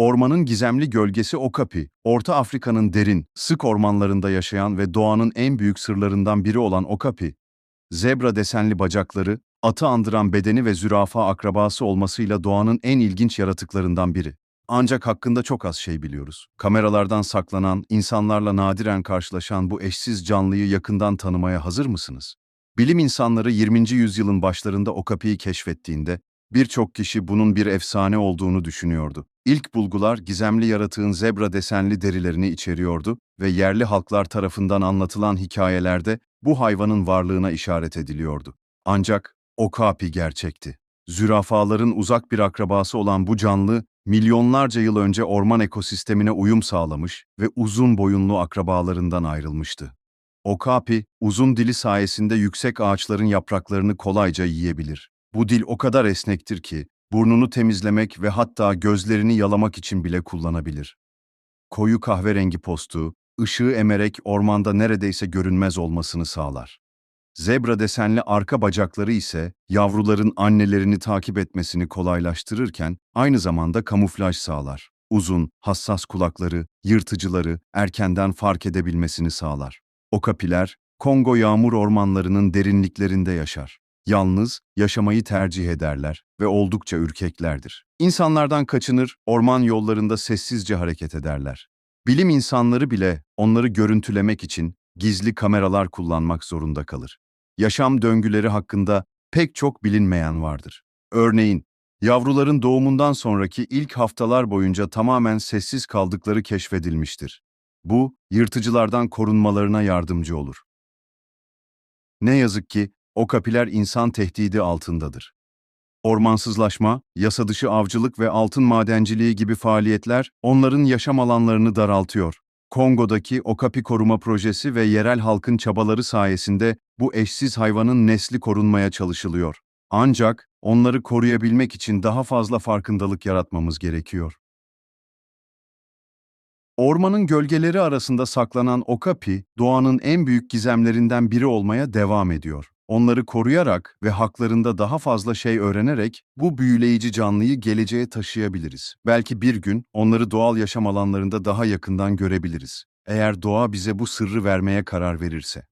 Ormanın gizemli gölgesi Okapi, Orta Afrika'nın derin, sık ormanlarında yaşayan ve doğanın en büyük sırlarından biri olan Okapi, zebra desenli bacakları, atı andıran bedeni ve zürafa akrabası olmasıyla doğanın en ilginç yaratıklarından biri. Ancak hakkında çok az şey biliyoruz. Kameralardan saklanan, insanlarla nadiren karşılaşan bu eşsiz canlıyı yakından tanımaya hazır mısınız? Bilim insanları 20. yüzyılın başlarında Okapi'yi keşfettiğinde, birçok kişi bunun bir efsane olduğunu düşünüyordu. İlk bulgular gizemli yaratığın zebra desenli derilerini içeriyordu ve yerli halklar tarafından anlatılan hikayelerde bu hayvanın varlığına işaret ediliyordu. Ancak Okapi gerçekti. Zürafaların uzak bir akrabası olan bu canlı, milyonlarca yıl önce orman ekosistemine uyum sağlamış ve uzun boyunlu akrabalarından ayrılmıştı. Okapi, uzun dili sayesinde yüksek ağaçların yapraklarını kolayca yiyebilir. Bu dil o kadar esnektir ki, burnunu temizlemek ve hatta gözlerini yalamak için bile kullanabilir. Koyu kahverengi postu, ışığı emerek ormanda neredeyse görünmez olmasını sağlar. Zebra desenli arka bacakları ise yavruların annelerini takip etmesini kolaylaştırırken aynı zamanda kamuflaj sağlar. Uzun, hassas kulakları, yırtıcıları erkenden fark edebilmesini sağlar. Okapiler, Kongo yağmur ormanlarının derinliklerinde yaşar. Yalnız yaşamayı tercih ederler ve oldukça ürkeklerdir. İnsanlardan kaçınır, orman yollarında sessizce hareket ederler. Bilim insanları bile onları görüntülemek için gizli kameralar kullanmak zorunda kalır. Yaşam döngüleri hakkında pek çok bilinmeyen vardır. Örneğin, yavruların doğumundan sonraki ilk haftalar boyunca tamamen sessiz kaldıkları keşfedilmiştir. Bu, yırtıcılardan korunmalarına yardımcı olur. Ne yazık ki, o kapiler insan tehdidi altındadır. Ormansızlaşma, yasa dışı avcılık ve altın madenciliği gibi faaliyetler onların yaşam alanlarını daraltıyor. Kongo'daki Okapi Koruma Projesi ve yerel halkın çabaları sayesinde bu eşsiz hayvanın nesli korunmaya çalışılıyor. Ancak onları koruyabilmek için daha fazla farkındalık yaratmamız gerekiyor. Ormanın gölgeleri arasında saklanan Okapi, doğanın en büyük gizemlerinden biri olmaya devam ediyor. Onları koruyarak ve haklarında daha fazla şey öğrenerek bu büyüleyici canlıyı geleceğe taşıyabiliriz. Belki bir gün onları doğal yaşam alanlarında daha yakından görebiliriz. Eğer doğa bize bu sırrı vermeye karar verirse.